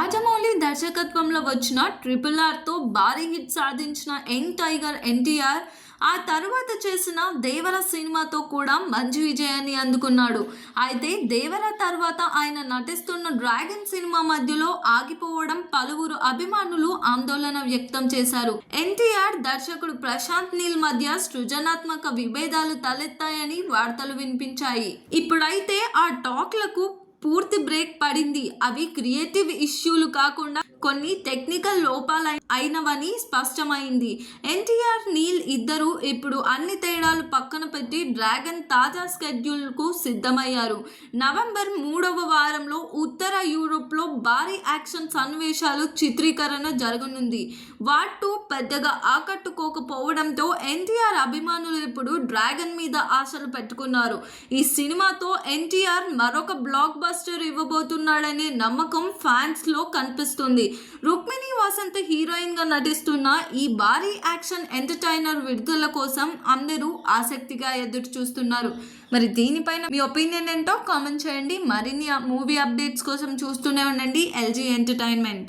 రాజమౌళి దర్శకత్వంలో వచ్చిన ట్రిపుల్ ఆర్తో భారీ హిట్ సాధించిన యంగ్ టైగర్ ఎన్టీఆర్ ఆ తర్వాత చేసిన దేవర సినిమాతో కూడా మంచి విజయాన్ని అందుకున్నాడు. అయితే దేవర తర్వాత ఆయన నటిస్తున్న డ్రాగన్ సినిమా మధ్యలో ఆగిపోవడం పలువురు అభిమానులు ఆందోళన వ్యక్తం చేశారు. ఎన్టీఆర్ దర్శకుడు ప్రశాంత్ నీల్ మధ్య సృజనాత్మక విభేదాలు తలెత్తాయని వార్తలు వినిపించాయి. ఇప్పుడైతే ఆ టాక్లకు పూర్తి బ్రేక్ పడింది. అవి క్రియేటివ్ ఇష్యూలు కాకుండా కొన్ని టెక్నికల్ లోపాలు అయినవని స్పష్టమైంది. ఎన్టీఆర్ నీల్ ఇద్దరు ఇప్పుడు అన్ని తేడాలు పక్కన పెట్టి డ్రాగన్ తాజా స్కెడ్యూల్కు సిద్ధమయ్యారు. నవంబర్ మూడవ వారంలో ఉత్తర యూరోప్లో భారీ యాక్షన్ సన్నివేశాలు చిత్రీకరణ జరగనుంది. వాటు పెద్దగా ఆకట్టుకోకపోవడంతో ఎన్టీఆర్ అభిమానులు ఇప్పుడు డ్రాగన్ మీద ఆశలు పెట్టుకున్నారు. ఈ సినిమాతో ఎన్టీఆర్ మరొక బ్లాక్ బస్టర్ ఇవ్వబోతున్నాడనే నమ్మకం ఫ్యాన్స్లో కనిపిస్తుంది. రుక్మిణి వసంత్ హీరోయిన్గా నటిస్తున్న ఈ భారీ యాక్షన్ ఎంటర్టైనర్ విడుదల కోసం అందరూ ఆసక్తిగా ఎదురు చూస్తున్నారు మరి దీనిపైన మీ ఒపీనియన్ ఏంటో కామెంట్ చేయండి. మరిన్ని మూవీ అప్డేట్స్ కోసం చూస్తూనే ఉండండి. LG entertainment.